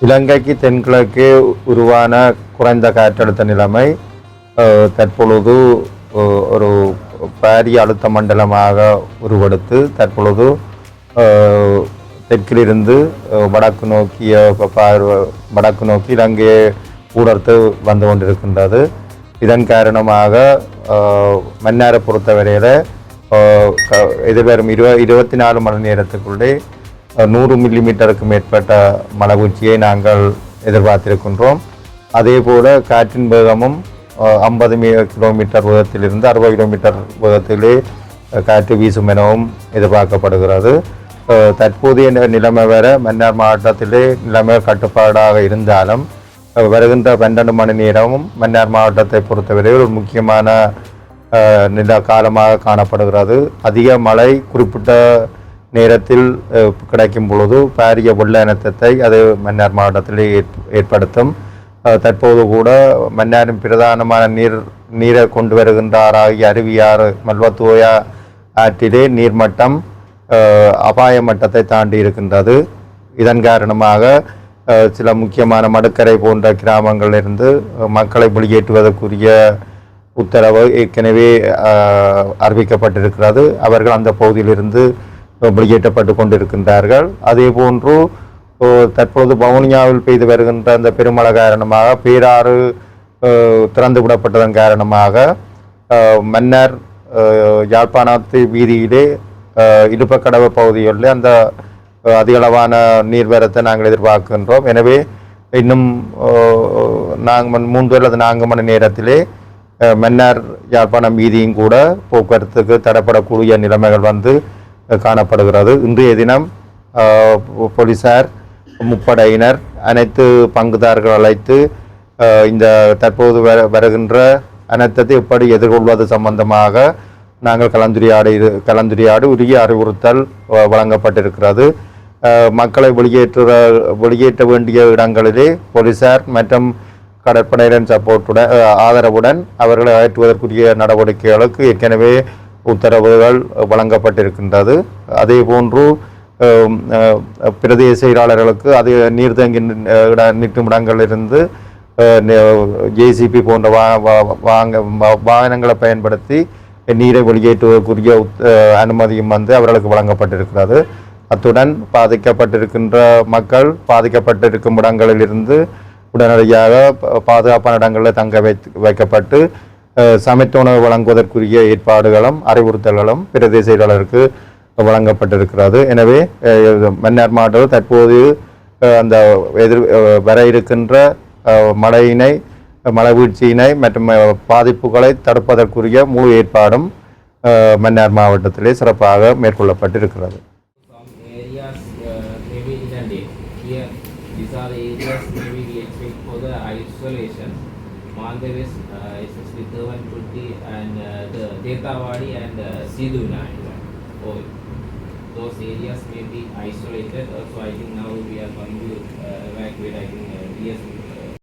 இலங்கைக்கு தென்கிழக்கு உருவான குறைந்த காற்றழுத்த நிலைமை தற்பொழுது ஒரு பாரிய அழுத்த மண்டலமாக உருவெடுத்து தற்பொழுது தெற்கிலிருந்து வடக்கு நோக்கிய பார்வ- வடக்கு நோக்கி இலங்கையை ஊடர்த்து வந்து கொண்டிருக்கின்றது. இதன் காரணமாக மன்னாரை பொறுத்தவரையில் எதிர்வரும் இருவ இருபத்தி நாலு மணி நேரத்துக்குள்ளே நூறு மில்லிமீட்டருக்கு மேற்பட்ட மழை நாங்கள் எதிர்பார்த்திருக்கின்றோம். அதே போல் காற்றின் வேகமும் ஐம்பது மீ கிலோமீட்டர் வேகத்திலிருந்து அறுபது கிலோமீட்டர் வேகத்திலே காற்று வீசும் எனவும் எதிர்பார்க்கப்படுகிறது. தற்போதைய நிலைமை வர மன்னார் மாவட்டத்திலே நிலைமை கட்டுப்பாடாக இருந்தாலும் வருகின்ற பன்னெண்டு மணி நேரமும் மன்னார் மாவட்டத்தை பொறுத்தவரை ஒரு முக்கியமான நில காலமாக காணப்படுகிறது. அதிக மழை குறிப்பிட்ட நேரத்தில் கிடைக்கும் பொழுது பாரிய வெள்ள அது மன்னார் மாவட்டத்தில் ஏற்- ஏற்படுத்தும். தற்போது கூட மன்னாரின் பிரதானமான நீர் நீரை கொண்டு வருகின்றார் ஆகிய அருவியாறு மல்வத்தோயா ஆற்றிலே நீர்மட்டம் அபாய மட்டத்தை தாண்டி இருக்கின்றது. இதன் காரணமாக சில முக்கியமான மடுக்கரை போன்ற கிராமங்களிலிருந்து மக்களை வெளியேற்றுவதற்குரிய உத்தரவு ஏற்கனவே அறிவிக்கப்பட்டிருக்கிறது. அவர்கள் அந்த பகுதியிலிருந்து வெளியேற்றப்பட்டு கொண்டிருக்கின்றார்கள். அதே போன்று தற்போது தற்பொழுது வவுனியாவில் பெய்து வருகின்ற அந்த பெருமழை காரணமாக பேராறு திறந்து விடப்பட்டதன் காரணமாக மன்னர் யாழ்ப்பாணத்து வீதியிலே அஹ், இடுப்பக்கடவு பகுதிகளில் அந்த அதிகளவான நீர்வரத்தை நாங்கள் எதிர்பார்க்கின்றோம். எனவே இன்னும் நாங்கள் மூன்று அல்லது நான்கு மணி நேரத்திலே அஹ், மன்னார் யாழ்ப்பாணம் வீதியும் கூட போக்குவரத்துக்கு தடப்படக்கூடிய நிலைமைகள் வந்து காணப்படுகிறது. இன்றைய தினம் போலீசார் முப்படையினர் அனைத்து பங்குதாரர்கள் அழைத்து இந்த தற்போது வர வருகின்ற அனைத்தத்தை எப்படி எதிர்கொள்வது சம்பந்தமாக நாங்கள் கலந்துரையாடி கலந்துரையாடி உரிய அறிவுறுத்தல் வ- வழங்கப்பட்டிருக்கிறது. மக்களை வெளியேற்ற வெளியேற்ற வேண்டிய இடங்களிலே போலீசார் மற்றும் கடற்படையினரின் சப்போர்ட்டுடன் ஆதரவுடன் அவர்களை அகற்றுவதற்குரிய நடவடிக்கைகளுக்கு ஏற்கனவே உத்தரவுகள் வழங்கப்பட்டிருக்கின்றது. அதே போன்று பிரதேச செயலாளர்களுக்கு அது நீர்த்தங்கி இட- நிற்கும் இடங்களிலிருந்து ஜேசிபி போன்ற வா வாங்க வாகனங்களை பயன்படுத்தி நீரை வெளியேற்றுவதற்குரிய அனுமதியும் வந்து அவர்களுக்கு வழங்கப்பட்டிருக்கிறது. அத்துடன் பாதிக்கப்பட்டிருக்கின்ற மக்கள் பாதிக்கப்பட்டிருக்கும் இடங்களிலிருந்து உடனடியாக பாதுகாப்பான இடங்களில் தங்க வைக்கப்பட்டு சமைத்துணவு உணவு வழங்குவதற்குரிய ஏற்பாடுகளும் அறிவுறுத்தல்களும் பிரதேச செயலாளருக்கு வழங்கப்பட்டிருக்கிறது எனவே மன்னார் மாவட்டத்தில் தற்போது அந்த எதிர் வர இருக்கின்ற மழையினை மழை வீழ்ச்சியினை மற்றும் பாதிப்புகளை தடுப்பதற்குரிய முழு ஏற்பாடும் மன்னார் மாவட்டத்திலே சிறப்பாக மேற்கொள்ளப்பட்டிருக்கிறது these are the areas we expect for the isolation. Maldives, uh, especially Devanpudi and uh, the Detawadi and uh, Siduna. Oh, those areas may be isolated. Uh, so I think now we are going to uh, evacuate. I think uh, DSP